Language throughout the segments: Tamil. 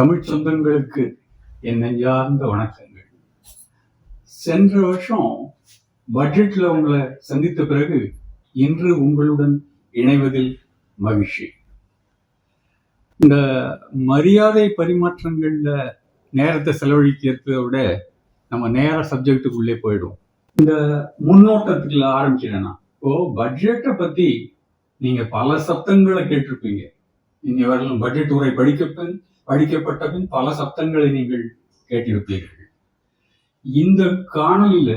தமிழ் சொந்தங்களுக்கு என் நெஞ்சார்ந்த வணக்கங்கள். சென்ற வருஷம் பட்ஜெட்ல உங்களை சந்தித்த பிறகு இன்று உங்களுடன் இணைவதில் மகிழ்ச்சி. இந்த மரியாதை பரிமாற்றங்கள்ல நேரத்தை செலவழிக்கிறத விட நம்ம நேர சப்ஜெக்டுக்குள்ளே போயிடும் இந்த முன்னோட்டத்துக்குள்ள ஆரம்பிக்கிறேன்னா இப்போ பட்ஜெட்டை பத்தி நீங்க பல சப்தங்களை கேட்டிருப்பீங்க. இனி வரலும் பட்ஜெட் உரை படிக்கப்பேன் படிக்கப்பட்ட பின் பல சப்தங்களை நீங்கள் கேட்டிருப்பீர்கள். இந்த காணொலியில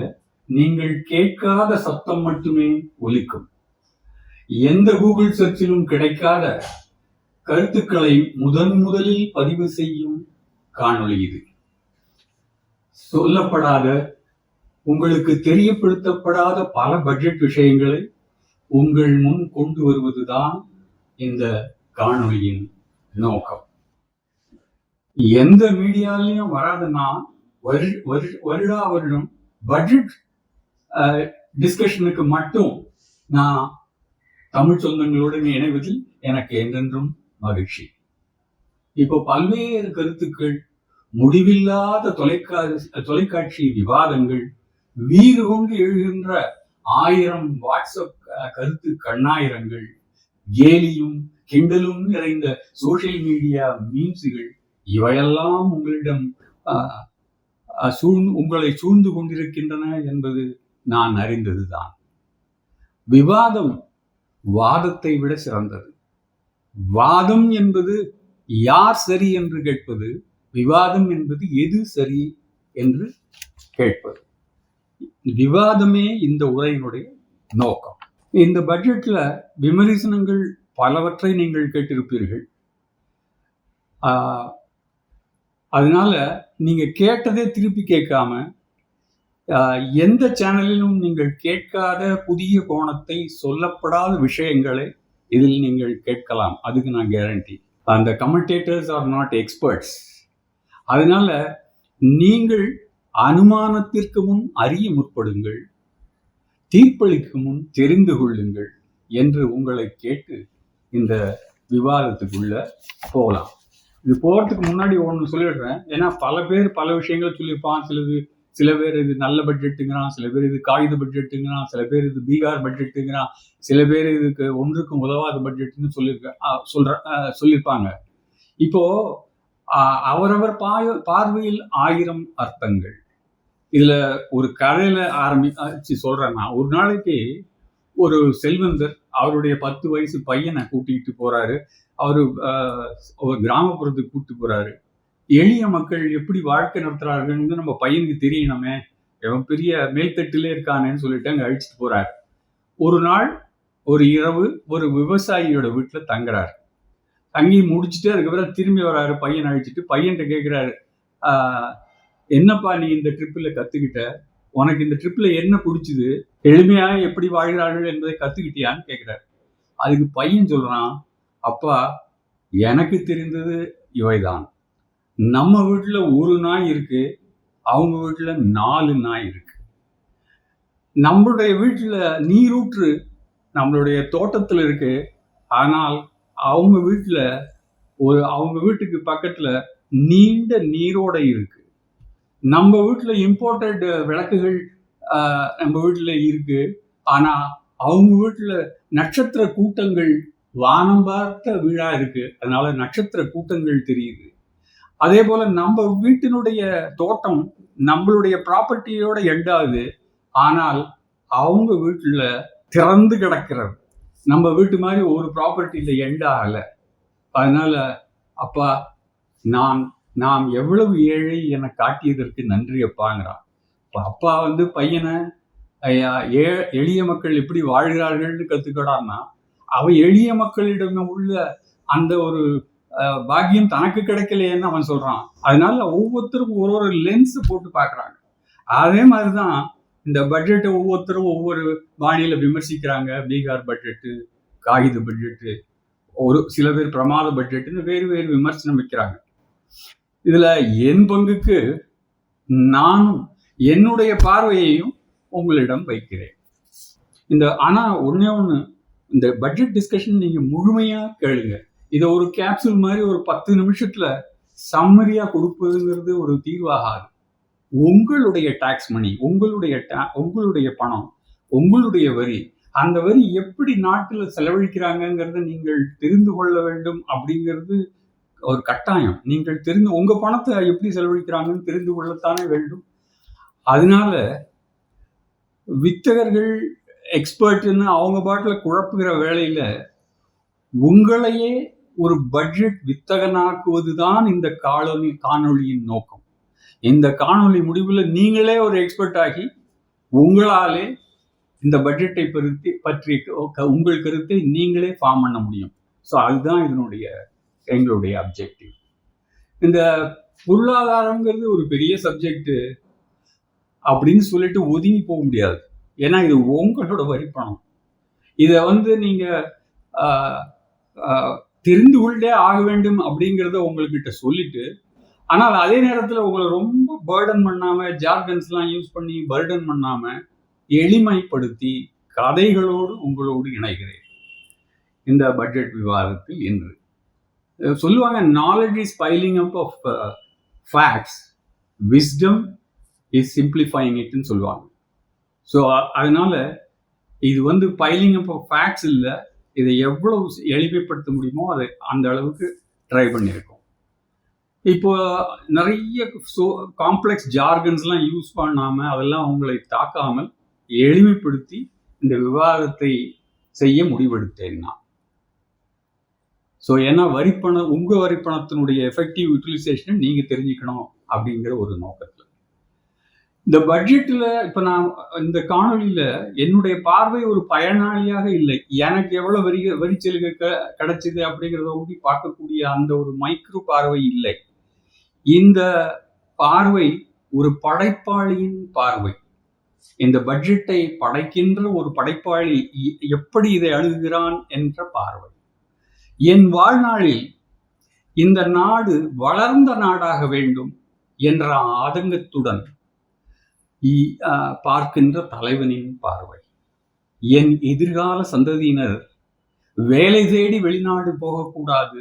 நீங்கள் கேட்காத சப்தம் மட்டுமே ஒலிக்கும். எந்த கூகுள் சர்ச்சிலும் கிடைக்காத கருத்துக்களை முதன் முதலில் பதிவு செய்யும் காணொளி இது. சொல்லப்படாத உங்களுக்கு தெரியப்படுத்தப்படாத பல பட்ஜெட் விஷயங்களை உங்கள் முன் கொண்டு வருவதுதான் இந்த காணொளியின் நோக்கம். எந்த மீடியாலையும் வராதுன்னா வரு- வருடா வருடம் பட்ஜெட் டிஸ்கஷனுக்கு மட்டும் நான் தமிழ் சொந்தங்களுடன் இணைவதில் எனக்கு என்றென்றும் மகிழ்ச்சி. இப்போ பல்வேறு கருத்துக்கள் முடிவில்லாத தொலைக்காட்சி தொலைக்காட்சி விவாதங்கள் வீறு கொண்டு எழுகின்ற ஆயிரம் வாட்ஸ்அப் கருத்து கண்ணாயிரங்கள் கேலியும் கிண்டலும் நிறைந்த சோசியல் மீடியா மீம்ஸுகள் இவையெல்லாம் உங்களிடம் அஹ், சூழ்ந்து உங்களை சூழ்ந்து கொண்டிருக்கின்றன என்பது நான் அறிந்ததுதான். விவாதம் வாதத்தை விட சிறந்தது. வாதம் என்பது யார் சரி என்று கேட்பது விவாதம் என்பது எது சரி என்று கேட்பது. விவாதமே இந்த உரையினுடைய நோக்கம். இந்த பட்ஜெட்ல விமரிசனங்கள் பலவற்றை நீங்கள் கேட்டிருப்பீர்கள். ஆஹ், அதனால நீங்கள் கேட்டதே திருப்பி கேட்காம எந்த சேனலிலும் நீங்கள் கேட்காத புதிய கோணத்தை சொல்லப்படாத விஷயங்களை இதில் நீங்கள் கேட்கலாம். அதுக்கு நான் கேரண்டி அந்த கமெண்டேட்டர்ஸ் ஆர் நாட் எக்ஸ்பர்ட்ஸ் அதனால நீங்கள் அனுமானத்திற்கு முன் அறிய முற்படுங்கள் தீர்ப்பளிக்கு முன் தெரிந்து கொள்ளுங்கள் என்று உங்களை கேட்டு இந்த விவாதத்துக்குள்ள போகலாம். இது போறதுக்கு முன்னாடி ஒன்று சொல்லிடுறேன். ஏன்னா பல பேர் பல விஷயங்கள் சொல்லியிருப்பான். சிலது சில பேர் இது நல்ல பட்ஜெட்டுங்கிறான் சில பேர் இது காகித பட்ஜெட்டுங்கிறான் சில பேர் இது பீகார் பட்ஜெட்டுங்கிறான் சில பேர் இதுக்கு ஒன்றுக்கும் உதவாத பட்ஜெட்டுன்னு சொல்லியிருக்க சொல்ற சொல்லியிருப்பாங்க இப்போ அவரவர் பாய பார்வையில் ஆயிரம் அர்த்தங்கள். இதுல ஒரு கதையில ஆரம்பிச்சு சொல்றேன் நான். ஒரு நாளைக்கு ஒரு செல்வந்தர் அவருடைய பத்து வயசு பையனை கூட்டிகிட்டு போறாரு. அவரு ஒரு கிராமப்புறத்துக்கு கூட்டிட்டு போறாரு. எளிய மக்கள் எப்படி வாழ்க்கை நடத்துறாருன்னு நம்ம பையனுக்கு தெரியணுமே. இவன் பெரிய மேல்தட்டிலே இருக்கானேன்னு சொல்லிட்டு அங்கே அழிச்சிட்டு போறாரு. ஒரு நாள் ஒரு இரவு ஒரு விவசாயியோட வீட்டில் தங்குறாரு. தங்கி முடிச்சுட்டு அதுக்கப்புறம் திரும்பி வராரு பையன் அழிச்சிட்டு. பையன்கிட்ட கேட்குறாரு என்னப்பா நீ இந்த ட்ரிப்பில் கற்றுக்கிட்ட உனக்கு இந்த ட்ரிப்பில் என்ன பிடிச்சிது? எளிமையாக எப்படி வாழ்கிறார்கள் என்பதை கத்துக்கிட்டியான்னு கேட்குறாரு அதுக்கு பையன் சொல்கிறான் அப்பா எனக்கு தெரிந்தது இவைதான். நம்ம வீட்டில் ஒரு நாய் இருக்கு அவங்க வீட்டில் நாலு நாய் இருக்கு. நம்மளுடைய வீட்டில் நீரூற்று நம்மளுடைய தோட்டத்தில் இருக்கு. ஆனால் அவங்க வீட்டில் ஒரு அவங்க வீட்டுக்கு பக்கத்தில் நீண்ட நீரோடை இருக்கு. நம்ம வீட்டில் இம்போர்ட்டட் விளக்குகள் நம்ம வீட்டுல இருக்கு. ஆனா அவங்க வீட்டுல நட்சத்திர கூட்டங்கள் வானம் பார்த்த விழா இருக்கு. அதனால நட்சத்திர கூட்டங்கள் தெரியுது. அதே போல நம்ம வீட்டினுடைய தோட்டம் நம்மளுடைய ப்ராப்பர்ட்டியோட எண்டாது ஆனால் அவங்க வீட்டுல திறந்து கிடக்கிறது. நம்ம வீட்டு மாதிரி ஒரு ப்ராப்பர்ட்டியில் எண்ட் ஆகலை. அதனால அப்பா நான் நாம் எவ்வளவு ஏழை என காட்டியதற்கு நன்றி அப்பாங்கிறான். அப்பா வந்து பையனை ஐயா, ஏ எளிய மக்கள் எப்படி வாழ்கிறார்கள்னு கத்துக்கிறான்னா அவன் எளிய மக்களிடம் உள்ள அந்த ஒரு பாக்கியம் தனக்கு கிடைக்கலையேன்னு அவன் சொல்றான். அதனால ஒவ்வொருத்தருக்கும் ஒரு ஒரு லென்ஸ் போட்டு பார்க்குறாங்க. அதே மாதிரிதான் இந்த பட்ஜெட்டை ஒவ்வொருத்தரும் ஒவ்வொரு பாணியில விமர்சிக்கிறாங்க. பீகார் பட்ஜெட்டு காகித பட்ஜெட்டு ஒரு சில பேர் பிரமாத பட்ஜெட்டுன்னு வேறு வேறு விமர்சனம் வைக்கிறாங்க. இதுல என் பங்குக்கு நானும் என்னுடைய பார்வையையும் உங்களிடம் வைக்கிறேன். இந்த ஆனா ஒன்னே ஒண்ணு இந்த பட்ஜெட் டிஸ்கஷன் நீங்க முழுமையா கேளுங்க. இதை ஒரு கேப்சூல் மாதிரி ஒரு பத்து நிமிஷத்துல சம்மரியா கொடுப்பதுங்கிறது ஒரு தீர்வாகாது. உங்களுடைய டாக்ஸ் மணி உங்களுடைய உங்களுடைய பணம் உங்களுடைய வரி அந்த வரி எப்படி நாட்டில் செலவழிக்கிறாங்கங்கிறத நீங்கள் தெரிந்து கொள்ள வேண்டும் அப்படிங்கிறது ஒரு கட்டாயம். நீங்கள் தெரிந்து உங்க பணத்தை எப்படி செலவழிக்கிறாங்கன்னு தெரிந்து கொள்ளத்தானே வேண்டும். அதனால வித்தகர்கள் எக்ஸ்பர்ட்னு அவங்க பாட்டில் குழப்புகிற வேலையில் உங்களையே ஒரு பட்ஜெட் வித்தகனாக்குவது தான் இந்த காணொலி காணொளியின் நோக்கம். இந்த காணொளி முடிவில் நீங்களே ஒரு எக்ஸ்பர்ட் ஆகி உங்களாலே இந்த பட்ஜெட்டை பற்றி பற்றி க- உங்கள் கருத்தை நீங்களே ஃபார்ம் பண்ண முடியும். ஸோ அதுதான் இதனுடைய எங்களுடைய அப்ஜெக்டிவ் இந்த பொருளாதாரங்கிறது ஒரு பெரிய சப்ஜெக்ட் அப்படின்னு சொல்லிட்டு ஒதுங்கி போக முடியாது. ஏன்னா இது உங்களோட வரி பணம். இதை வந்து நீங்கள் தெரிந்து கொண்டே ஆக வேண்டும் அப்படிங்கிறத உங்கள்கிட்ட சொல்லிட்டு ஆனால் அதே நேரத்தில் உங்களை ரொம்ப பேர்டன் பண்ணாமல் ஜார்கன்ஸ்லாம் யூஸ் பண்ணி பர்டன் பண்ணாமல் எளிமைப்படுத்தி கதைகளோடு உங்களோடு இணைகிறேன். இந்த பட்ஜெட் விவாதத்தில் இன்று. சொல்லுவாங்க knowledge is piling up of facts wisdom is simplifying இட்னு சொல்லுவாங்க. ஸோ அதனால இது வந்து பைலிங் அப் ஃபேக்ட்ஸ் இல்லை. இதை எவ்வளவு எளிமைப்படுத்த முடியுமோ அதை அந்த அளவுக்கு ட்ரை பண்ணியிருக்கோம். இப்போ நிறைய ஸோ காம்ப்ளெக்ஸ் ஜார்கன்ஸ்லாம் யூஸ் பண்ணாமல் அதெல்லாம் உங்களை தாக்காமல் எளிமைப்படுத்தி இந்த விவாதத்தை செய்ய முடிவெடுத்தேன் நான். ஸோ ஏன்னா வரிப்பணம் உங்கள் வரிப்பணத்தினுடைய எஃபெக்டிவ் யூட்டிலைசேஷனை நீங்கள் தெரிஞ்சுக்கணும் அப்படிங்கிற ஒரு நோக்கத்தில். இந்த பட்ஜெட்டில் இப்போ நான் இந்த காணொளியில என்னுடைய பார்வை ஒரு பயனாளியாக இல்லை. எனக்கு எவ்வளவு வரி வரிச்சலுகை க கிடைச்சது அப்படிங்கிறத ஒட்டி பார்க்கக்கூடிய அந்த ஒரு மைக்ரோ பார்வை இல்லை. இந்த பார்வை ஒரு படைப்பாளியின் பார்வை. இந்த பட்ஜெட்டை படைக்கின்ற ஒரு படைப்பாளி எப்படி இதை அணுகுகிறான் என்ற பார்வை. என் வாழ்நாளில் இந்த நாடு வளர்ந்த நாடாக வேண்டும் என்ற ஆதங்கத்துடன் பார்க்கின்ற தலைவனின் பார்வை. என் எதிர்கால சந்ததியினர் வேலை தேடி வெளிநாடு போகக்கூடாது.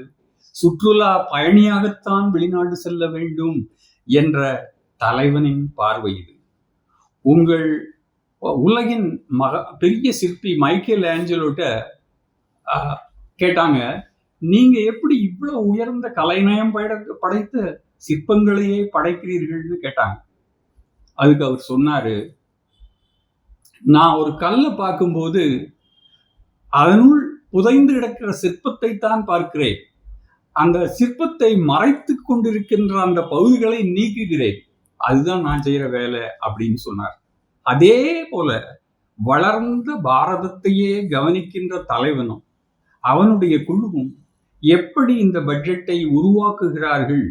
சுற்றுலா பயணியாகத்தான் வெளிநாடு செல்ல வேண்டும் என்ற தலைவனின் பார்வை இது. உங்கள் உலகின் மக பெரிய சிற்பி மைக்கேல் ஆஞ்சலோட்ட கேட்டாங்க நீங்க எப்படி இவ்வளவு உயர்ந்த கலைநயம் படைத்த சிற்பங்களையே படைக்கிறீர்கள்னு கேட்டாங்க. அதுக்கு அவர் சொன்னார் நான் ஒரு கல்லை பார்க்கும்போது அதனுள் புதைந்து கிடக்கிற சிற்பத்தை தான் பார்க்கிறேன். அந்த சிற்பத்தை மறைத்து கொண்டிருக்கின்ற அந்த பகுதிகளை நீக்குகிறேன். அதுதான் நான் செய்கிற வேலை அப்படின்னு சொன்னார். அதே போல வளர்ந்த பாரதத்தையே கவனிக்கின்ற தலைவனும் அவனுடைய குழுவும் எப்படி இந்த பட்ஜெட்டை உருவாக்குகிறார்கள்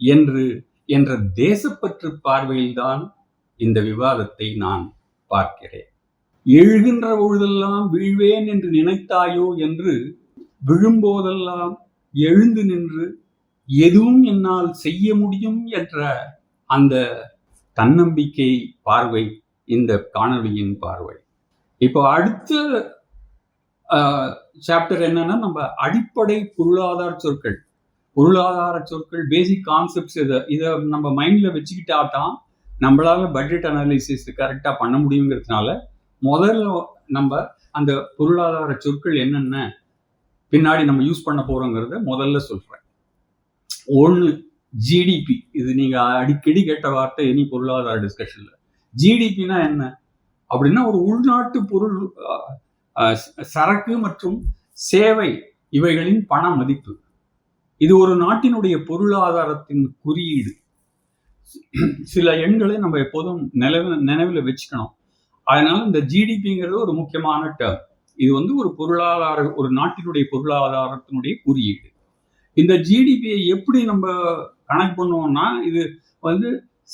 என்று என்ற தேசப்பற்று பார்வையில்தான் இந்த விவாதத்தை நான் பார்க்கிறேன். எழுகின்ற பொழுதெல்லாம் வீழ்வேன் என்று நினைத்தாயோ என்று விழும்போதெல்லாம் எழுந்து நின்று எதுவும் என்னால் செய்ய முடியும் என்ற அந்த தன்னம்பிக்கை பார்வை இந்த காணொளியின் பார்வை. இப்போ அடுத்த சாப்டர் என்னன்னா நம்ம அடிப்படை பொருளாதார சொற்கள். பொருளாதார சொற்கள் பேசிக் கான்செப்ட்ஸ் இதை இதை நம்ம மைண்ட்ல வச்சுக்கிட்டா தான் நம்மளால பட்ஜெட் அனாலிசிஸ் கரெக்டாக பண்ண முடியுங்கிறதுனால முதல்ல நம்ம அந்த பொருளாதார சொற்கள் என்னென்ன பின்னாடி நம்ம யூஸ் பண்ண போறோங்கிறத முதல்ல சொல்றேன். ஒன்று ஜிடிபி இது நீங்க அடிக்கடி கேட்ட வார்த்தை இனி பொருளாதார டிஸ்கஷன்ல ஜிடிபினா என்ன? அப்படின்னா ஒரு உள்நாட்டு பொருள் சரக்கு மற்றும் சேவை இவைகளின் பண மதிப்பு. இது ஒரு நாட்டினுடைய பொருளாதாரத்தின் குறியீடு. சில எண்களை நம்ம எப்போதும் நிலவு நினைவில் வச்சுக்கணும். அதனால இந்த ஜிடிபிங்கிறது ஒரு முக்கியமான டேர்ம் இது வந்து ஒரு பொருளாதார ஒரு நாட்டினுடைய பொருளாதாரத்தினுடைய குறியீடு. இந்த ஜிடிபியை எப்படி நம்ம கணக்கு பண்ணுவோம்னா இது வந்து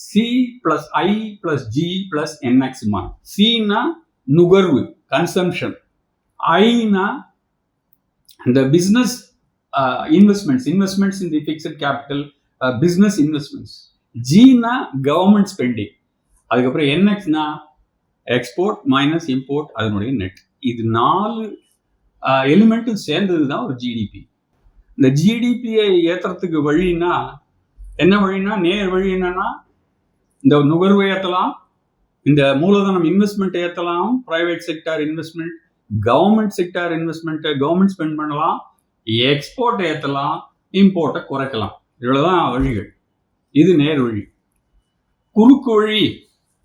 C plus I plus G plus N X மான் சின்னா நுகர்வு கன்சம்ஷன் ஐனா இந்த business investments investments in the fixed capital business investments ஜினா கவர்மெண்ட் ஸ்பெண்டிங் அதுக்கப்புறம் என்எக்ஸ்னா எக்ஸ்போர்ட் மைனஸ் இம்போர்ட் அதனுடைய நெட் இது நாலு uh, எலிமெண்ட்டும் சேர்ந்தது தான் ஒரு ஜிடிபி இந்த ஜிடிபியை ஏத்துறதுக்கு வழின்னா என்ன வழின்னா நேர் வழி என்னன்னா இந்த நுகர்வு ஏற்றலாம் இந்த மூலதனம் இன்வெஸ்ட்மெண்ட் ஏற்றலாம் private sector investment government sector இன்வெஸ்ட்மெண்ட்டை government spend பண்ணலாம் எக்ஸ்போர்ட் ஏற்றலாம் இம்போர்ட்டை குறைக்கலாம். இவ்வளவுதான் வழிகள். இது நேர் வழி. குறுக்கு வழி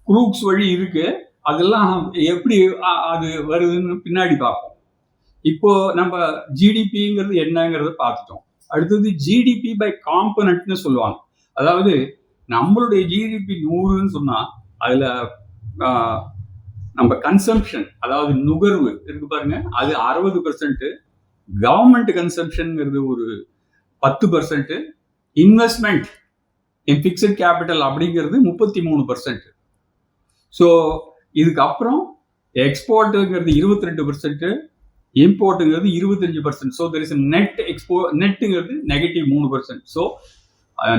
குரூக்ஸ் வழி இருக்கு. அதெல்லாம் எப்படி அது வருதுன்னு பின்னாடி பார்ப்போம். இப்போ நம்ம ஜிடிபிங்கிறது என்னங்கிறத பார்த்துட்டோம். அடுத்தது ஜிடிபி பை காம்பனட்னு சொல்லுவாங்க. அதாவது நம்மளுடைய ஜிடிபி நூறுன்னு சொன்னா அதுல ஆஹ், நம்ம கன்சம்ஷன் அதாவது நுகர்வு இருக்கு பாருங்க. அது அறுபது பர்சன்ட் கவர்மெண்ட் கன்சம்ஷன்ங்கிறது ஒரு பத்து percent investment in fixed capital அப்படிங்கிறது முப்பத்தி மூணு பர்சன்ட் ஸோ இதுக்கப்புறம் எக்ஸ்போர்ட்டுங்கிறது இருபத்தி ரெண்டு பர்சன்ட் இம்போர்ட்டுங்கிறது இருபத்தஞ்சு percent so there is net expo நெட்டுங்கிறது negative மூணு பர்சன்ட் ஸோ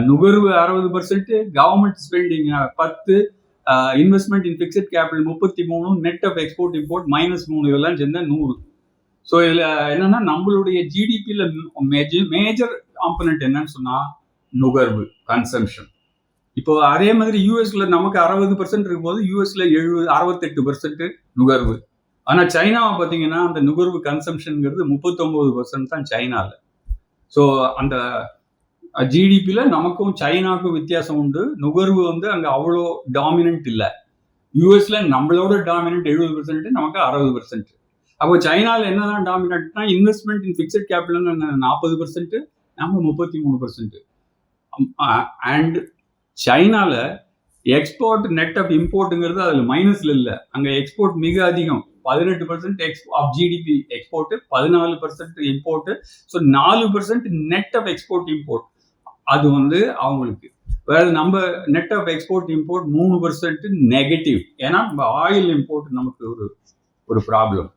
நுகர்வு அறுபது பர்சன்ட் கவர்மெண்ட் ஸ்பெண்டிங் பத்து இன்வெஸ்ட்மெண்ட் இன் ஃபிக்ஸட் கேபிட்டல் முப்பத்தி மூணு net of export import minus மூணு இதெல்லாம் சேர்ந்தா நூறு. ஸோ இதில் என்னன்னா நம்மளுடைய ஜிடிபியில் மேஜர் மேஜர் காம்பனண்ட் என்னன்னு சொன்னால் நுகர்வு கன்சம்ஷன் இப்போ அதே மாதிரி யூஎஸ்ல நமக்கு அறுபது பர்சன்ட் இருக்கும்போது யூஎஸ்ல எழுபது அறுபத்தெட்டு பர்சன்ட் நுகர்வு. ஆனால் சைனாவை பார்த்தீங்கன்னா அந்த நுகர்வு கன்சம்ஷனுங்கிறது முப்பத்தொன்பது பர்சன்ட் தான் சைனாவில் ஸோ அந்த ஜிடிபியில் நமக்கும் சைனாவுக்கும் வித்தியாசம் உண்டு. நுகர்வு வந்து அங்கே அவ்வளோ டாமினன்ட் இல்லை. யூஎஸில் நம்மளோட டாமினன்ட் எழுபது பர்சன்ட் நமக்கு அறுபது பர்சன்ட் அப்போ சைனாவில் என்னதான் டாமினட்னா இன்வெஸ்ட்மெண்ட் இன் ஃபிக்ஸட் கேபிட்டல் நாற்பது பர்சன்ட் நம்ம முப்பத்தி மூணு பர்சன்ட் அண்ட் சைனால எக்ஸ்போர்ட் நெட் ஆஃப் இம்போர்ட்டுங்கிறது அதில் மைனஸ்ல இல்லை. அங்கே எக்ஸ்போர்ட் மிக அதிகம். பதினெட்டு percent ex of GDP export பதினாலு பர்சன்ட் இம்போர்ட் ஸோ நாலு percent net of export import அது வந்து அவங்களுக்கு. வேற நம்ம நெட் ஆஃப் எக்ஸ்போர்ட் இம்போர்ட் மூணு பர்சன்ட் நெகட்டிவ் ஏன்னா நம்ம ஆயில் இம்போர்ட் நமக்கு ஒரு ஒரு ப்ராப்ளம்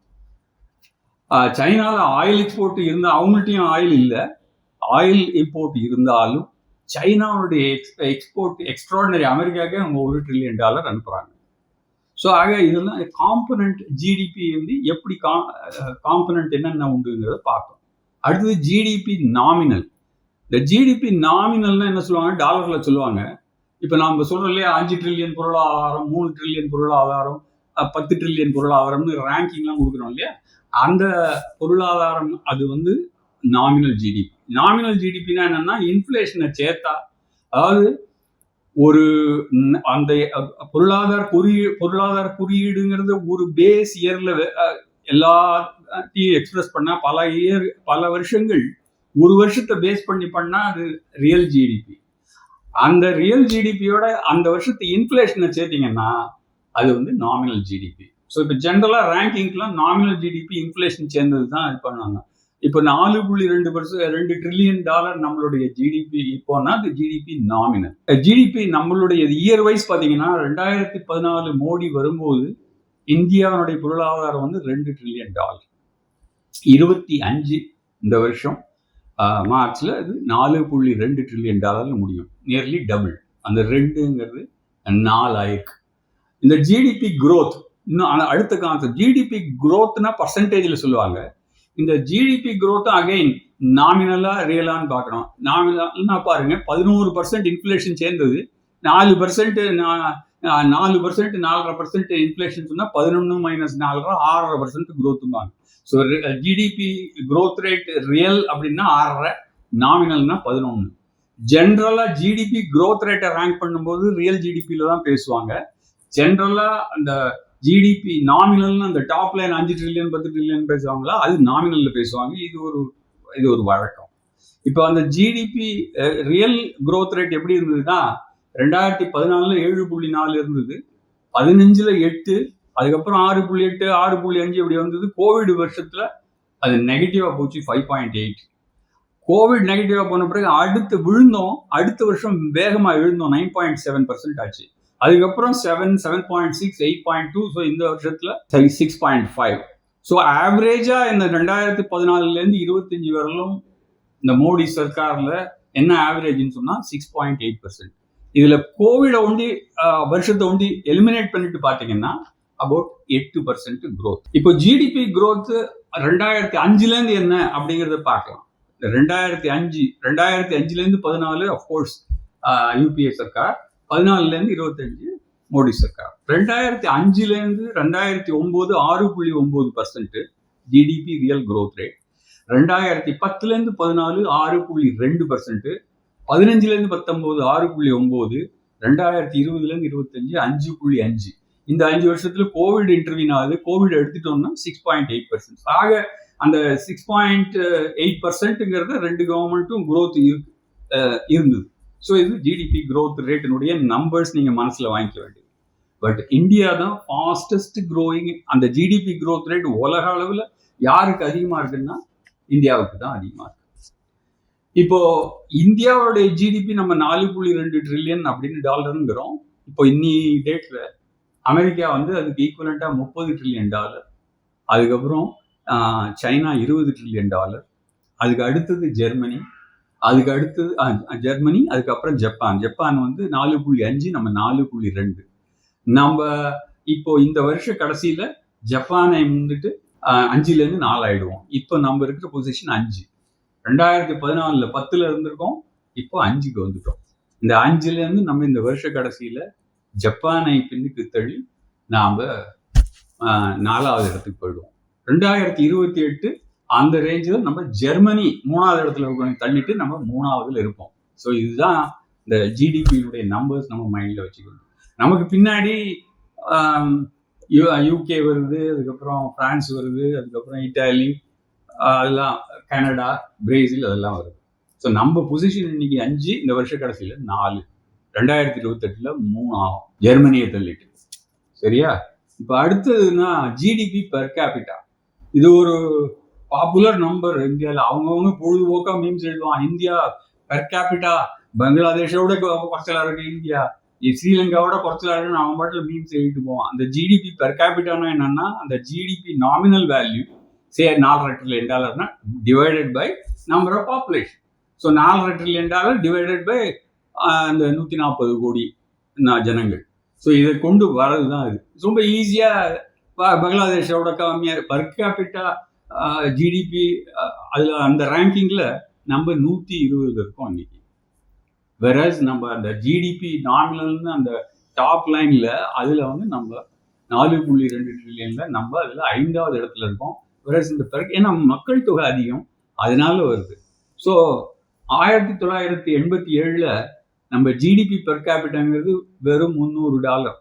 சைனாவில் ஆயில் எக்ஸ்போர்ட் இருந்தால் அவங்கள்ட்டையும் ஆயில் இல்லை. ஆயில் இம்போர்ட் இருந்தாலும் சைனாவுடைய எக்ஸ் எக்ஸ்போர்ட் எக்ஸ்ட்ராடனரி அமெரிக்காவுக்கு அவங்க ஒரு ட்ரில்லியன் டாலர் அனுப்புகிறாங்க ஸோ ஆக இதெல்லாம் காம்பனண்ட் ஜிடிபி வந்து எப்படி காம்பனண்ட் என்னென்ன உண்டுங்கிறத பார்க்கணும் அடுத்தது ஜிடிபி நாமினல் இந்த ஜிடிபி நாமினல்னா என்ன சொல்லுவாங்க? டாலரில் சொல்லுவாங்க. இப்போ நம்ம சொல்கிறோம் இல்லையா? அஞ்சு ட்ரில்லியன் பொருளாதாரம் மூணு ட்ரில்லியன் பொருளாதாரம் பத்து ட்ரில்லியன் பொருளாதாரம்னு ரேங்கிங்லாம் கொடுக்குறோம் இல்லையா? அந்த பொருளாதாரம் அது வந்து நாமினல் ஜிடிபி நாமினல் ஜிடிபினா என்னன்னா இன்ஃப்ளேஷனை சேர்த்தா அதாவது ஒரு அந்த பொருளாதார குறியீடு பொருளாதார குறியீடுங்கிறது ஒரு பேஸ் இயர்ல எல்லாத்தையும் எக்ஸ்பிரஸ் பண்ணா பல இயர் பல வருஷங்கள் ஒரு வருஷத்தை பேஸ் பண்ணி பண்ணா அது ரியல் ஜிடிபி அந்த ரியல் ஜிடிபியோட அந்த வருஷத்து இன்ஃப்ளேஷனை சேர்த்தீங்கன்னா அது வந்து நாமினல் ஜிடிபி ஸோ இப்போ ஜென்ரலாக ரேங்கிங்க்குலாம் நாமினல் ஜிடிபி இன்ஃப்ளேஷன் சேர்ந்தது தான் இது பண்ணுவாங்க. இப்போ நாலு புள்ளி ரெண்டு பர்சன்ட் ரெண்டு ட்ரில்லியன் டாலர் நம்மளுடைய ஜிடிபி இப்போனா அது ஜிடிபி நாமினல் ஜிடிபி நம்மளுடைய இயர் வைஸ் பார்த்தீங்கன்னா ரெண்டாயிரத்தி பதினாலு மோடி வரும்போது இந்தியாவினுடைய பொருளாதாரம் வந்து ரெண்டு ட்ரில்லியன் டாலர் இருபத்தி அஞ்சு இந்த வருஷம் மார்ச்ல அது நாலு புள்ளி ரெண்டு ட்ரில்லியன் டாலர்னு முடியும். நியர்லி டபுள் அந்த ரெண்டுங்கிறது நாலாயிருக்கு. இந்த ஜிடிபி க்ரோத் இன்னும் ஆனால் அடுத்த கான்செப்ட் ஜிடிபி க்ரோத்னா பர்சன்டேஜில் சொல்லுவாங்க. இந்த ஜிடிபி growth அகைன் நாமினலா ரியலான்னு பார்க்கணும். நாமினல்னா பாருங்க பதினோரு பர்சன்ட் இன்ஃப்ளேஷன் சேர்ந்தது. நாலு பர்சன்ட் நாலு பர்சன்ட் நாலரை பர்சன்ட் இன்ஃப்ளேஷன் சொன்னால் பதினொன்று மைனஸ் நாலரை ஆறரை percent growthம்பாங்க so GDP growth rate real அப்படின்னா ஆறரை நாமினல்னா பதினொன்று ஜென்ரலாக ஜிடிபி க்ரோத் ரேட்டை ரேங்க் பண்ணும்போது ரியல் ஜிடிபியில் தான் பேசுவாங்க. ஜென்ரலாக அந்த ஜிடிபி நாமினல்னு அந்த டாப் லைன் அஞ்சு ட்ரில்லியன் பத்து ட்ரில்லியன் பேசுவாங்களா? அது நாமினல்ல பேசுவாங்க. இது ஒரு இது ஒரு வழக்கம். இப்போ அந்த ஜிடிபி ரியல் க்ரோத் ரேட் எப்படி இருந்ததுன்னா ரெண்டாயிரத்தி பதினாலுல ஏழு புள்ளி நாலு இருந்தது. பதினஞ்சுல எட்டு அதுக்கப்புறம் ஆறு புள்ளி எட்டு ஆறு புள்ளி அஞ்சு இப்படி வந்தது. கோவிட் வருஷத்துல அது நெகட்டிவா போச்சு ஃபைவ் பாயிண்ட் எயிட் கோவிட் நெகட்டிவா போன பிறகு அடுத்து விழுந்தோம். அடுத்த வருஷம் வேகமா விழுந்தோம் நைன் பாயிண்ட் செவன் பர்சன்ட் ஆச்சு. அதுக்கப்புறம் seven seven point six eight point two so இந்த வருஷத்துல சிக்ஸ் பாயிண்ட் ஃபைவ் ஸோ ஆவரேஜா இந்த ரெண்டாயிரத்தி பதினாலுல இருந்து இருபத்தஞ்சு வரலும் இந்த மோடி சர்க்கார்ல என்ன ஆவரேஜ்னு சொன்னால் சிக்ஸ் பாயிண்ட் எயிட் பர்சன்ட் இதுல கோவிடை ஒண்டி ஆஹ், வருஷத்தை ஒண்டி எலிமினேட் பண்ணிட்டு பார்த்தீங்கன்னா அபவுட் எட்டு பர்சன்ட் க்ரோத் இப்போ ஜிடிபி growth ரெண்டாயிரத்தி அஞ்சுல இருந்து என்ன அப்படிங்கறத பார்க்கலாம். ரெண்டாயிரத்தி அஞ்சு ரெண்டாயிரத்தி அஞ்சுல இருந்து பதினாலு அஃப்கோர்ஸ் யூபிஏ சர்க்கார் பதினாலுலேருந்து இருபத்தஞ்சு மோடி சர்க்கார். ரெண்டாயிரத்தி அஞ்சுலேருந்து ரெண்டாயிரத்தி ஒம்பது ஆறு புள்ளி ஒம்பது percent GDP real growth rate ரெண்டாயிரத்தி பத்துலேருந்து பதினாலு ஆறு புள்ளி ரெண்டு பர்சன்ட்டு பதினஞ்சுலேருந்து பத்தொம்போது ஆறு புள்ளி ஒம்பது ரெண்டாயிரத்தி இருபதுலேருந்து இருபத்தஞ்சு அஞ்சு புள்ளி அஞ்சு. இந்த அஞ்சு வருஷத்துல கோவிட் இன்டர்வியூன் ஆகுது. கோவிட் எடுத்துட்டோம்னா சிக்ஸ் பாயிண்ட் எயிட் பர்சன்ட் ஆக அந்த சிக்ஸ் பாயிண்ட் எயிட் பர்சன்ட்டுங்கிறத ரெண்டு கவர்மெண்ட்டும் குரோத் இருக்கு இருந்தது. ஸோ இது ஜிடிபி க்ரோத் ரேட்டினுடைய நம்பர்ஸ் நீங்கள் மனசில் வாங்கிக்க வேண்டியது. பட் இந்தியா தான் ஃபாஸ்டஸ்ட் க்ரோயிங் அந்த ஜிடிபி க்ரோத் ரேட் உலக அளவில் யாருக்கு அதிகமாக இருக்குன்னா இந்தியாவுக்கு தான் அதிகமாக இருக்கு. இப்போ இந்தியாவோடைய ஜிடிபி நம்ம நாலு புள்ளி ரெண்டு ட்ரில்லியன் அப்படின்னு டாலருங்கிறோம் இப்போ இன்னி டேட்ல அமெரிக்கா வந்து அதுக்கு ஈக்குவலண்ட்டாக முப்பது ட்ரில்லியன் டாலர் அதுக்கப்புறம் சைனா இருபது ட்ரில்லியன் டாலர் அதுக்கு அடுத்தது ஜெர்மனி அதுக்கு அடுத்தது ஜெர்மனி அதுக்கப்புறம் ஜப்பான். ஜப்பான் வந்து நாலு புள்ளி அஞ்சு நம்ம நாலு புள்ளி ரெண்டு. நம்ம இப்போ இந்த வருஷ கடைசியில ஜப்பானை வந்துட்டு அஞ்சுலேருந்து நாலாயிடுவோம். நாலு ஆயிடுவோம் இப்போ நம்ம இருக்கிற பொசிஷன் அஞ்சு. ரெண்டாயிரத்தி பதினாலில் பத்தில் இருந்திருக்கோம் இப்போ அஞ்சுக்கு வந்துட்டோம். இந்த அஞ்சுலேருந்து நம்ம இந்த வருஷ கடைசியில் ஜப்பானை பின்னுக்கு தள்ளி நாம் நாலாவது இடத்துக்கு போயிடுவோம். ரெண்டாயிரத்தி இருபத்தி எட்டு அந்த ரேஞ்சில் நம்ம ஜெர்மனி மூணாவது இடத்துல இருக்கிறவங்க தள்ளிட்டு நம்ம மூணாவதுல இருப்போம். ஸோ இதுதான் இந்த ஜிடிபியினுடைய நம்பர்ஸ் நம்ம மைண்டில் வச்சுக்கணும். நமக்கு பின்னாடி யூ யூகே வருது அதுக்கப்புறம் ஃப்ரான்ஸ் வருது அதுக்கப்புறம் இட்டாலி அதெல்லாம் கனடா பிரேசில் அதெல்லாம் வருது. ஸோ நம்ம பொசிஷன் இன்னைக்கு அஞ்சு இந்த வருஷ கடைசியில் நாலு. ரெண்டாயிரத்தி இருபத்தெட்டில் மூணு ஆகும். ஜெர்மனியை தள்ளிட்டு. சரியா? இப்போ அடுத்ததுன்னா ஜிடிபி பெர் கேபிட்டா இது ஒரு பாப்புலர் நம்பர் இந்தியாவில் அவங்கவுங்க பொழுதுபோக்கா மீம்ஸ் எழுதுவான் இந்தியா பெர் கேபிட்டா பங்களாதேஷோட குறைச்சலா இருக்கு இந்தியா ஸ்ரீலங்காவோட குறைச்சலா இருக்குன்னு அவன் பாட்டில் மீம்ஸ் எழுதிட்டு போவான் அந்த ஜிடிபி பெர் கேபிட்டானா என்னன்னா அந்த ஜிடிபி நாமினல் வேல்யூ சே நாலரை trillion டாலர்னா divided by number of population so நாலரை ட்ரில்லியன் டாலர் டிவைடட் பை அந்த நூற்றி நாற்பது கோடி ஜனங்கள். ஸோ இதை கொண்டு வரது தான் இது. ரொம்ப ஈஸியாக பங்களாதேஷோட கம்மியாக பர்காபிட்டா ஜிடிபி அதில் அந்த ரேங்கிங்கில் நம்ம நூற்றி இருபதுல இருக்கோம் அன்னைக்கு. வெரஸ் நம்ம அந்த ஜிடிபி நாமினல்னு அந்த டாப் லைனில் அதில் வந்து நம்ம நாலு புள்ளி ரெண்டு ட்ரில்லியனில் நம்ம அதில் ஐந்தாவது இடத்துல இருக்கோம். வெரஸ் இந்த பிறகு ஏன்னா மக்கள் தொகை அதிகம் அதனால வருது. ஸோ ஆயிரத்தி தொள்ளாயிரத்தி எண்பத்தி ஏழில் நம்ம ஜிடிபி பெர் கேபிட்டாங்கிறது வெறும் முந்நூறு டாலர்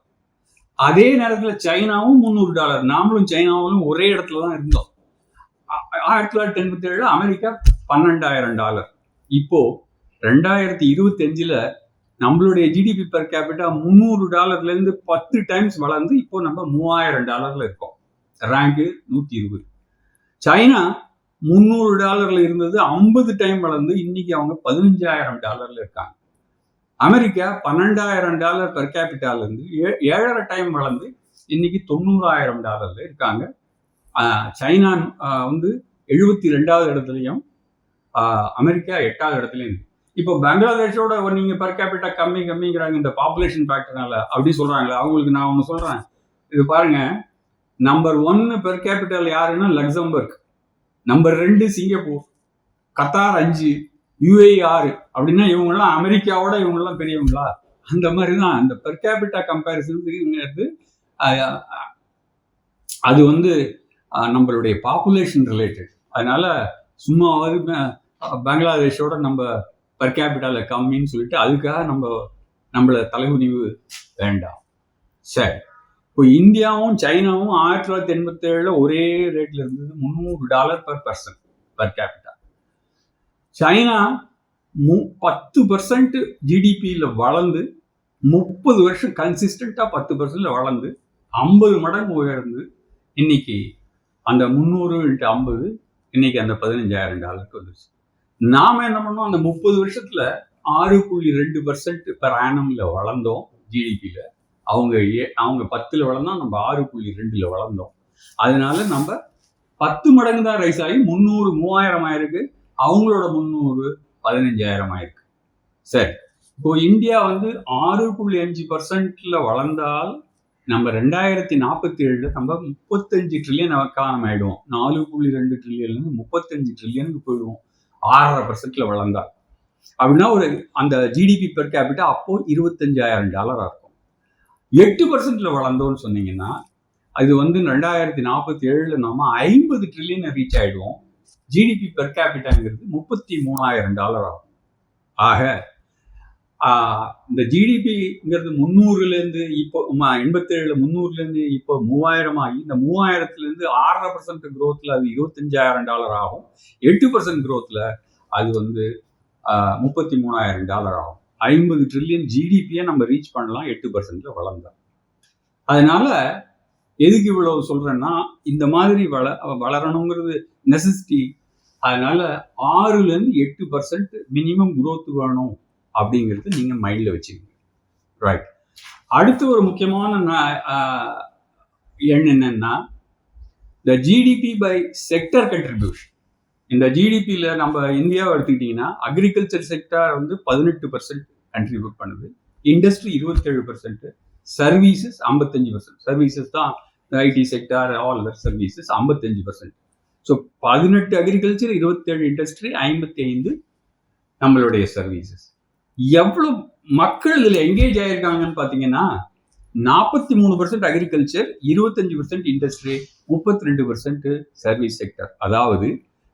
அதே நேரத்தில் சைனாவும் முந்நூறு டாலர் நாமளும் சைனாவும் ஒரே இடத்துல தான் இருந்தோம். ஆயிரத்தி தொள்ளாயிரத்தி எண்பத்தி ஏழு அமெரிக்கா பன்னெண்டாயிரம் டாலர் இப்போ ரெண்டாயிரத்தி இருபத்தி அஞ்சுல நம்மளுடைய ஜிடிபி பர் கேபிட்டா முந்நூறு டாலர்ல இருந்து பத்து டைம்ஸ் வளர்ந்து இப்போ நம்ம மூவாயிரம் டாலர்ல இருக்கோம். ரேங்கு நூத்தி இருபது. சைனா முந்நூறு டாலர்ல இருந்தது ஐம்பது டைம் வளர்ந்து இன்னைக்கு அவங்க பதினஞ்சாயிரம் டாலர்ல இருக்காங்க. அமெரிக்கா பன்னெண்டாயிரம் டாலர் பெர் கேபிட்டால இருந்து ஏ- ஏழரை டைம் வளர்ந்து இன்னைக்கு தொண்ணூறாயிரம் டாலர்ல இருக்காங்க. சைனா வந்து எழுபத்தி ரெண்டாவது இடத்துலையும் ஆஹ் அமெரிக்கா எட்டாவது இடத்துலையும் இப்போ பங்களாதேஷோட நீங்க பெர் கேபிட்டா கம்மி கம்மிங்கிறாங்க இந்த பாப்புலேஷன் ஃபேக்டர்னால அப்படி சொல்றாங்களே அவங்களுக்கு நான் ஒன்று சொல்றேன். இது பாருங்க நம்பர் ஒன்னு பெர் கேபிட்டல் யாருன்னா லக்சம்பர்க். நம்பர் ரெண்டு சிங்கப்பூர். கத்தார் அஞ்சு யுஏ ஆறு. அப்படின்னா இவங்கெல்லாம் அமெரிக்காவோட இவங்கெல்லாம் பெரியவங்களா? அந்த மாதிரி தான் அந்த பெர் கேபிட்டா கம்பேரிசன்ங்கிறது அது வந்து நம்மளுடைய பாப்புலேஷன் ரிலேட்டட் அதனால சும்மாவது பங்களாதேஷோட நம்ம பர் கேபிட்டாவில் கம்மின்னு சொல்லிட்டு அதுக்காக நம்ம நம்மள தலைகுனிவு வேண்டாம். சரி. இப்போ இந்தியாவும் சைனாவும் ஆயிரத்தி தொள்ளாயிரத்தி எண்பத்தி ஒரே ரேட்ல இருந்தது முந்நூறு dollar per person per capita China மு பத்து பர்சன்ட் ஜிடிபியில் வளர்ந்து முப்பது வருஷம் கன்சிஸ்டண்ட்டாக பத்து பர்சன்ட்ல வளர்ந்து ஐம்பது மடங்கு உயர்ந்து இன்னைக்கு அந்த முந்நூறு இன்ட்டு ஐம்பது இன்னைக்கு அந்த பதினஞ்சாயிரம் டாலருக்கு வந்துருச்சு. நாம என்ன பண்ணோம்? அந்த முப்பது வருஷத்துல ஆறு புள்ளி ரெண்டு பர்சன்ட் பெர் ஆனம்ல வளர்ந்தோம் ஜிடிபியில அவங்க ஏ- அவங்க பத்துல வளர்ந்தோம் நம்ம ஆறு புள்ளி ரெண்டுல வளர்ந்தோம். அதனால நம்ம பத்து மடங்கு தான் ரைஸ் ஆகி முந்நூறு மூவாயிரம் ஆயிருக்கு. அவங்களோட முந்நூறு பதினஞ்சாயிரம் ஆயிருக்கு. சரி. இப்போ இந்தியா வந்து ஆறு புள்ளி அஞ்சு பர்சன்ட்ல வளர்ந்தால் நம்ம ரெண்டாயிரத்தி நாற்பத்தி ஏழுல நம்ம முப்பத்தஞ்சு ட்ரில்லியன் எக்கானம் ஆயிடுவோம் நாலு புள்ளி ரெண்டு ட்ரில்லியன்ல இருந்து முப்பத்தஞ்சு ட்ரில்லியனுக்கு போயிடுவோம். ஆறரை பர்சன்ட்ல வளர்ந்தா. அப்படின்னா ஒரு அந்த ஜிடிபி பெர் கேபிட்டா அப்போ இருபத்தஞ்சாயிரம் டாலராக இருக்கும். எட்டு பர்சன்ட்ல வளர்ந்தோம்னு சொன்னீங்கன்னா அது வந்து ரெண்டாயிரத்தி நாற்பத்தி ஏழுல நாம ஐம்பது ட்ரில்லியனை ரீச் ஆயிடுவோம். ஜிடிபி பெர் கேபிட்டாங்கிறது முப்பத்தி மூணாயிரம் டாலர் ஆகும். ஆக இந்த ஜிடிபிங்கிறது முந்நூறுலேருந்து இப்போ எண்பத்தேழுல முந்நூறுலேருந்து இப்போ மூவாயிரம் ஆகி இந்த மூவாயிரத்துலேருந்து ஆறரை பர்சன்ட் க்ரோத்தில் அது இருபத்தஞ்சாயிரம் டாலர் ஆகும். எட்டு பர்சன்ட் க்ரோத்தில் அது வந்து முப்பத்தி மூணாயிரம் டாலர் ஆகும். ஐம்பது ட்ரில்லியன் ஜிடிபியை நம்ம ரீச் பண்ணலாம் எட்டு பர்சன்ட்ல வளர்ந்தோம் அதனால எதுக்கு இவ்வளவு சொல்கிறேன்னா இந்த மாதிரி வள வளரணுங்கிறது நெசசிட்டி அதனால ஆறுலேருந்து எட்டு பர்சன்ட் மினிமம் growth வேணும். அப்படிங்கிறது நீங்கள் மைண்டில் வச்சுக்கோங்க. ரைட் அடுத்து ஒரு முக்கியமான எண் என்னன்னா the GDP by sector contribution இந்த ஜிடிபியில் நம்ம இந்தியாவை எடுத்துக்கிட்டிங்கன்னா அக்ரிகல்ச்சர் செக்டார் வந்து பதினெட்டு பர்சன்ட் கண்ட்ரிபியூட் பண்ணுது. இண்டஸ்ட்ரி இருபத்தேழு பர்சன்ட் சர்வீசஸ் ஐம்பத்தஞ்சு பர்சன்ட் சர்வீசஸ் தான் IT sector all other services ஐம்பத்தஞ்சு பர்சன்ட் ஸோ பதினெட்டு அக்ரிகல்ச்சர் இருபத்தேழு இண்டஸ்ட்ரி ஐம்பத்தி ஐந்து நம்மளுடைய சர்வீசஸ் எவ்வளவு மக்கள் இதில் எங்கேஜ் ஆயிருக்காங்கன்னு பார்த்தீங்கன்னா நாற்பத்தி மூணு பர்சன்ட் அக்ரிகல்ச்சர் இருபத்தஞ்சு பர்சன்ட் இண்டஸ்ட்ரி முப்பத்தி ரெண்டு பர்சன்ட் சர்வீஸ் செக்டர் அதாவது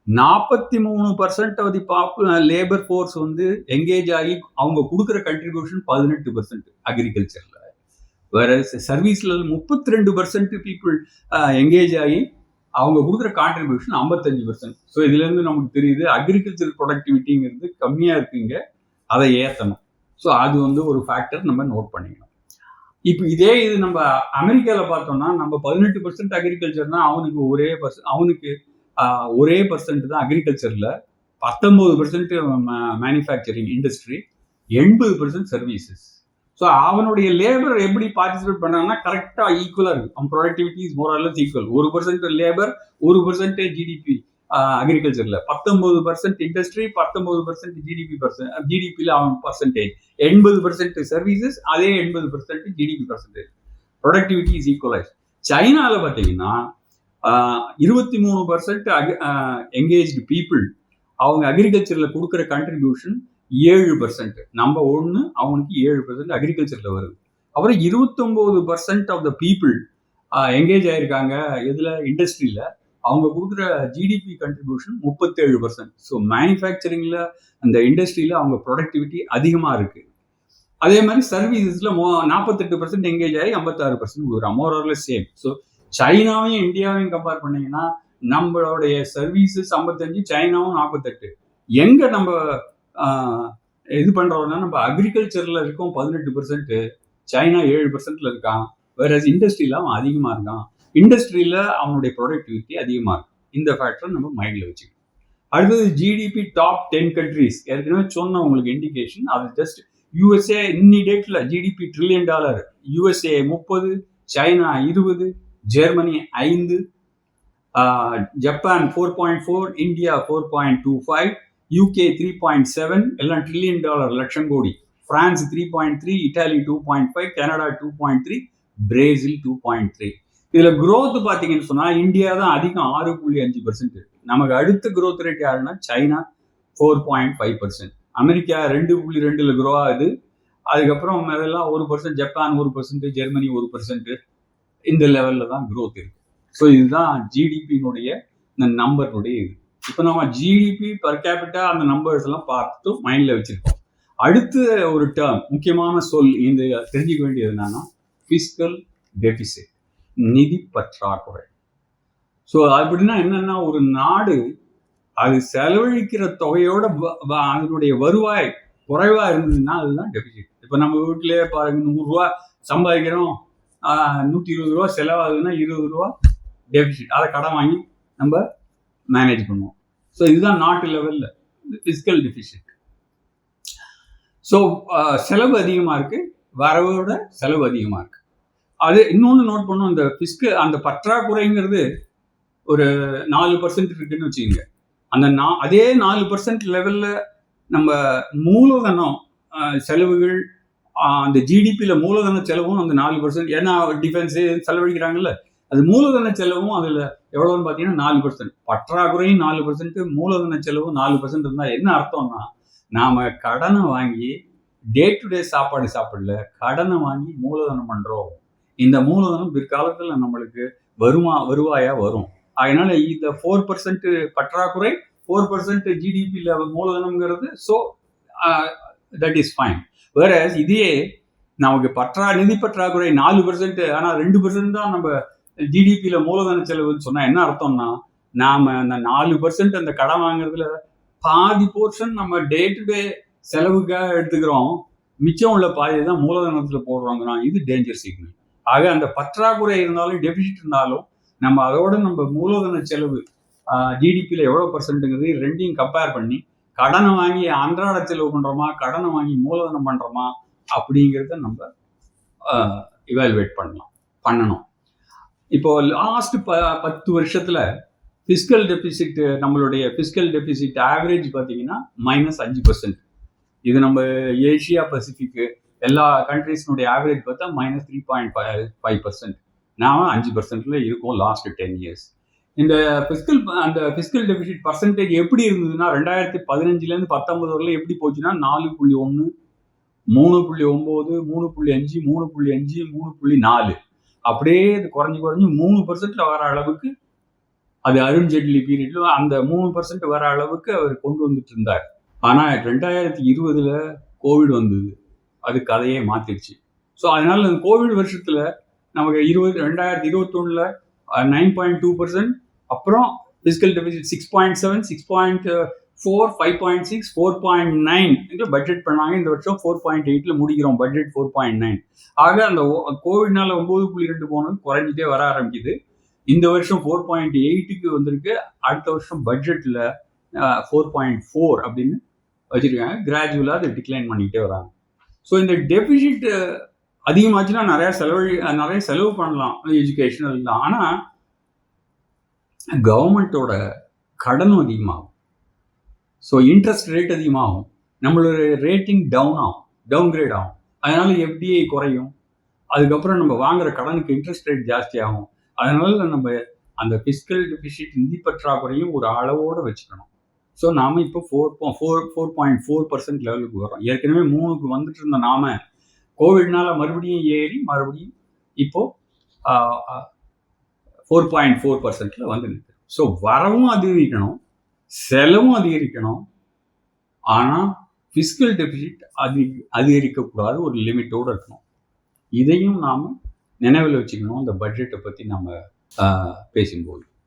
நாற்பத்தி மூணு percent of pop labour force வந்து எங்கேஜ் ஆகி அவங்க கொடுக்குற கண்ட்ரிபியூஷன் பதினெட்டு பர்சன்ட் அக்ரிகல்ச்சரில் வேற சர்வீஸ்ல முப்பத்தி ரெண்டு பர்சன்ட் பீப்புள் எங்கேஜ் ஆகி அவங்க கொடுக்குற கான்ட்ரிபியூஷன் ஐம்பத்தஞ்சு பர்சன்ட் ஸோ இதுலேருந்து நமக்கு தெரியுது அக்ரிகல்ச்சர் ப்ரொடக்டிவிட்டிங்கிறது கம்மியாக இருக்குங்க அதை ஏற்றணும் ஸோ அது வந்து ஒரு ஃபேக்டர் நம்ம நோட் பண்ணிக்கணும். இப்போ இதே இது நம்ம அமெரிக்காவில் பார்த்தோம்னா நம்ம பதினெட்டு பர்சன்ட் அக்ரிகல்ச்சர்னா அவனுக்கு ஒரே பர்சன்ட் அவனுக்கு ஒரே பர்சன்ட் தான் அக்ரிகல்ச்சரில் பத்தொம்போது பர்சன்ட் மேனுஃபேக்சரிங் இண்டஸ்ட்ரி எண்பது பர்சன்ட் சர்வீசஸ் ஸோ அவனுடைய லேபர் எப்படி பார்ட்டிசிபேட் பண்ணான்னா கரெக்டாக ஈக்குவலாக இருக்கு அவன் productivity is more or less equal ஒரு பர்சன்ட் லேபர் ஒரு பர்சன்டேஜ் ஜிடிபி அக்ரிகல்ச்சரில் பத்தொன்பது பர்சன்ட் இண்டஸ்ட்ரி பத்தொன்பது பர்சன்ட் ஜிடிபி பர்சன்ட் ஜிடிபியில் அவன் பர்சன்டேஜ் எண்பது பர்சன்ட் சர்வீசஸ் அதே எண்பது percent GDP percentage productivity is equalise சைனாவில் பார்த்தீங்கன்னா இருபத்தி மூணு பர்சன்ட் எங்கேஜ்டு பீப்புள் அவங்க அக்ரிகல்ச்சரில் கொடுக்குற கண்ட்ரிபியூஷன் ஏழு பர்சன்ட் நம்ம ஒன்று அவனுக்கு ஏழு பர்சன்ட் அக்ரிகல்ச்சரில் வருது. அப்புறம் இருபத்தொம்போது percent of the people engage ஆயிருக்காங்க இதில் இண்டஸ்ட்ரியில் அவங்க கொடுக்குற ஜிடிபி கண்ட்ரிபியூஷன் முப்பத்தேழு பர்சன்ட் ஸோ மேனுஃபேக்சரிங்கில் அந்த இண்டஸ்ட்ரியில் அவங்க ப்ரொடக்டிவிட்டி அதிகமாக இருக்குது அதே மாதிரி சர்வீசஸில் மோ நாற்பத்தெட்டு பர்சன்ட் எங்கேஜ் ஆகி ஐம்பத்தாறு பர்சன்ட் கொடுக்குறாங்க. மோரோரில் சேம் ஸோ சைனாவையும் இந்தியாவையும் கம்பேர் பண்ணிங்கன்னா நம்மளுடைய சர்வீசஸ் ஐம்பத்தஞ்சு சைனாவும் நாற்பத்தெட்டு எங்கே நம்ம இது பண்ணுறோம்னா நம்ம அக்ரிகல்ச்சரில் இருக்கோம் பதினெட்டு பர்சன்ட்டு சைனா ஏழு பர்சன்ட்ல இருக்கான். வேற இண்டஸ்ட்ரியில் அவன் அதிகமாக இருக்கான். இண்டஸ்ட்ரியில் அவனுடைய ப்ரொடக்டிவிட்டி அதிகமாக இருக்கும் இந்த ஃபேக்டரை நம்ம மைண்டில் வச்சுக்கணும். அடுத்தது ஜிடிபி டாப் டென் கண்ட்ரிஸ் ஏற்கனவே சொன்ன உங்களுக்கு இண்டிகேஷன் அது ஜஸ்ட் யூஎஸ்ஏ இன்னி டேட்டில் ஜிடிபி ட்ரில்லியன் டாலர் யூஎஸ்ஏ முப்பது சைனா இருபது ஜெர்மனி ஐந்து Japan four point four India four point two five UK three point seven எல்லாம் ட்ரில்லியன் டாலர் லட்சம் crore. France three point three Italy two point five Canada two point three Brazil two point three இதுல குரோத் பாத்தீங்கன்னு சொன்னா இந்தியா தான் அதிகம் ஆறு புள்ளி அஞ்சு பர்சன்ட் நமக்கு அடுத்த குரோத் ரேட் யாருன்னா China four point five percent America ரெண்டு புள்ளி ரெண்டுல குரோ ஆகுது. அதுக்கப்புறம் அதெல்லாம் ஒரு பர்சன்ட் ஜப்பான் ஒரு பர்சன்ட் ஜெர்மனி ஒரு பர்சன்ட் இந்த லெவல்ல தான் குரோத் இருக்கு. ஸோ இதுதான் ஜிடிபியினுடைய இந்த நம்பருடைய இது. இப்போ நம்ம ஜிடிபி பர் கேபிட்டா அந்த நம்பர்ஸ் எல்லாம் பார்த்துட்டு மைண்ட்ல வச்சிருக்கோம். அடுத்த ஒரு டேர்ம் முக்கியமான சொல் இந்த தெரிஞ்சுக்க வேண்டியது என்னன்னா ஃபிஸ்கல் டெபிசிட் நிதி பற்றாக்குறை. ஸோ அப்படின்னா என்னன்னா ஒரு நாடு அது செலவழிக்கிற தொகையோட வ- வ- அதனுடைய வருவாய் குறைவா இருந்ததுன்னா அதுதான் டெபிசிட் இப்போ நம்ம வீட்டிலேயே பாருங்க நூறுரூவா சம்பாதிக்கிறோம். நூற்றி இருபது ரூபா செலவாகுதுன்னா இருபது ரூபா டெபிசிட் அதை கடன் வாங்கி நம்ம மேனேஜ் பண்ணுவோம். ஸோ இதுதான் நாட்டு லெவலில் ஃபிசிக்கல் டெபிசிட் ஸோ செலவு அதிகமாக இருக்கு. வரவோட செலவு அதிகமாக இருக்குது அது இன்னொன்று நோட் பண்ணும் அந்த ஃபிஸ்க அந்த பற்றாக்குறைங்கிறது ஒரு நாலு பர்சன்ட் இருக்குன்னு வச்சுக்கோங்க. அந்த நா அதே நாலு பர்சன்ட் லெவலில் நம்ம மூலதனம் செலவுகள் அந்த ஜிடிபியில் மூலதன செலவும் அந்த நாலு பர்சன்ட் ஏன்னா டிஃபென்ஸு செலவழிக்கிறாங்கல்ல அது மூலதன செலவும் அதில் எவ்வளோன்னு பார்த்தீங்கன்னா நாலு பர்சன்ட் பற்றாக்குறையும் நாலு பர்சன்ட் மூலதன செலவும் நாலு பர்சன்ட் இருந்தால் என்ன அர்த்தம்னா நாம் கடனை வாங்கி டே டு டே சாப்பாடு சாப்பிடல கடனை வாங்கி மூலதனம் பண்ணுறோம் இந்த மூலதனம் பிற்காலத்தில் நம்மளுக்கு வருமா வருவாயா வரும். அதனால இந்த ஃபோர் பர்சன்ட் பற்றாக்குறை ஃபோர் பர்சன்ட் ஜிடிபியில் மூலதனம்ங்கிறது ஸோ தட் இஸ் ஃபைன் வேற இதே நமக்கு பற்றா நிதி பற்றாக்குறை நாலு பர்சன்ட் ஆனால் ரெண்டு பர்சன்ட் தான் நம்ம ஜிடிபியில் மூலதன செலவுன்னு சொன்னால் என்ன அர்த்தம்னா நாம் அந்த நாலு பர்சன்ட் அந்த கடன் வாங்குறதுல பாதி போர்ஷன் நம்ம டே டு டே செலவுக்காக எடுத்துக்கிறோம். மிச்சம் உள்ள பாதி தான் மூலதனத்தில் போடுறோங்கிறோம் இது டேஞ்சர் சிக்னல் ஆக அந்த பற்றாக்குறை இருந்தாலும் டெபிசிட் இருந்தாலும் நம்ம அதோட நம்ம மூலதன செலவு ஜிடிபியில் எவ்வளோ பர்சன்ட்டுங்கிறது ரெண்டையும் கம்பேர் பண்ணி கடனை வாங்கி அன்றாட செலவு பண்ணுறோமா கடனை வாங்கி மூலதனம் பண்ணுறோமா அப்படிங்கிறத நம்ம இவால்வேட் பண்ணலாம் பண்ணணும். இப்போ லாஸ்ட் ப பத்து வருஷத்தில் ஃபிஸ்கல் டெபிசிட் நம்மளுடைய ஃபிஸ்கல் டெபிசிட் ஆவரேஜ் பார்த்தீங்கன்னா மைனஸ் அஞ்சு பர்சன்ட் இது நம்ம ஏஷியா பசிஃபிக்கு எல்லா கண்ட்ரீஸ்னுடைய ஆவரேஜ் பார்த்தா minus three point five percent நான் அஞ்சு பர்சன்ட்ல இருக்கோம் லாஸ்ட் டென் இயர்ஸ் இந்த ஃபிஸ்கல் அந்த ஃபிஸ்கல் டெபிசிட் பர்சன்டேஜ் எப்படி இருந்ததுன்னா ரெண்டாயிரத்தி பதினஞ்சுலேருந்து பத்தொன்பது வரல எப்படி போச்சுன்னா நாலு புள்ளி ஒன்று மூணு புள்ளி ஒம்பது மூணு புள்ளி அஞ்சு மூணு புள்ளி அஞ்சு மூணு புள்ளி நாலு. அப்படியே இது குறைஞ்சி குறைஞ்சி மூணு பர்சன்ட்ல வர அளவுக்கு அது அருண் ஜெட்லி பீரியட்ல அந்த மூணு பர்சன்ட் வர அளவுக்கு அவர் கொண்டு வந்துட்டு இருந்தார். ஆனால் ரெண்டாயிரத்தி இருபதுல கோவிட் வந்தது. அது கதையே மாத்திருச்சு ஸோ அதனால அந்த கோவிட் வருஷத்துல நமக்கு இருபது ரெண்டாயிரத்தி இருபத்தொன்னுல நைன் பாயிண்ட் டூ பர்சன்ட் அப்புறம் physical deficit six point seven six point four five point six four point nine budget பண்ணாங்க. இந்த வருஷம் ஃபோர் பாயிண்ட் எயிட்டில் முடிக்கிறோம் பட்ஜெட் ஃபோர் பாயிண்ட் நைன் ஆக அந்த கோவிட்னால ஒம்பது புள்ளி ரெண்டு போனது குறைஞ்சிட்டே வர ஆரம்பிக்குது. இந்த வருஷம் ஃபோர் பாயிண்ட் எயிட்டுக்கு வந்திருக்கு. அடுத்த வருஷம் பட்ஜெட்டில் ஃபோர் பாயிண்ட் ஃபோர் அப்படின்னு வச்சுருக்காங்க. கிராஜுவலாக அதை டிக்ளைன் பண்ணிக்கிட்டே வராங்க. ஸோ இந்த டெபிசிட் அதிகமாச்சுன்னா நிறைய செலவழி நிறைய செலவு பண்ணலாம் எஜுகேஷனல் தான் ஆனால் கவர்மெண்ட்டோட கடனும் அதிகமாகும். ஸோ இன்ட்ரெஸ்ட் ரேட் அதிகமாகும். நம்மளோட ரேட்டிங் டவுன் ஆகும் டவுன் கிரேட் ஆகும். அதனால எஃப்டிஐ குறையும். அதுக்கப்புறம் நம்ம வாங்குற கடனுக்கு இன்ட்ரெஸ்ட் ரேட் ஜாஸ்தி ஆகும் அதனால நம்ம அந்த ஃபிஸ்கல் டெபிசிட் நிதி பற்றாக்குறையும் ஒரு அளவோடு வச்சுக்கணும். ஸோ நாம இப்போ four four four point four percent லெவலுக்கு வரோம் ஏற்கனவே மூணுக்கு வந்துட்டு இருந்த நாம கோவிட்னால மறுபடியும் ஏறி மறுபடியும் இப்போ ஃபோர் பாயிண்ட் ஃபோர் பர்சன்ட்ல வந்து நிற்குது ஸோ வரவும் அதிகரிக்கணும் செலவும் அதிகரிக்கணும். ஆனால் ஃபிஸிக்கல் டெபிசிட் அதி அதிகரிக்கக்கூடாது ஒரு லிமிட்டோடு இருக்கணும். இதையும் நாம் நினைவில் வச்சுக்கணும். அந்த பட்ஜெட்டை பற்றி நம்ம பேசும்போது.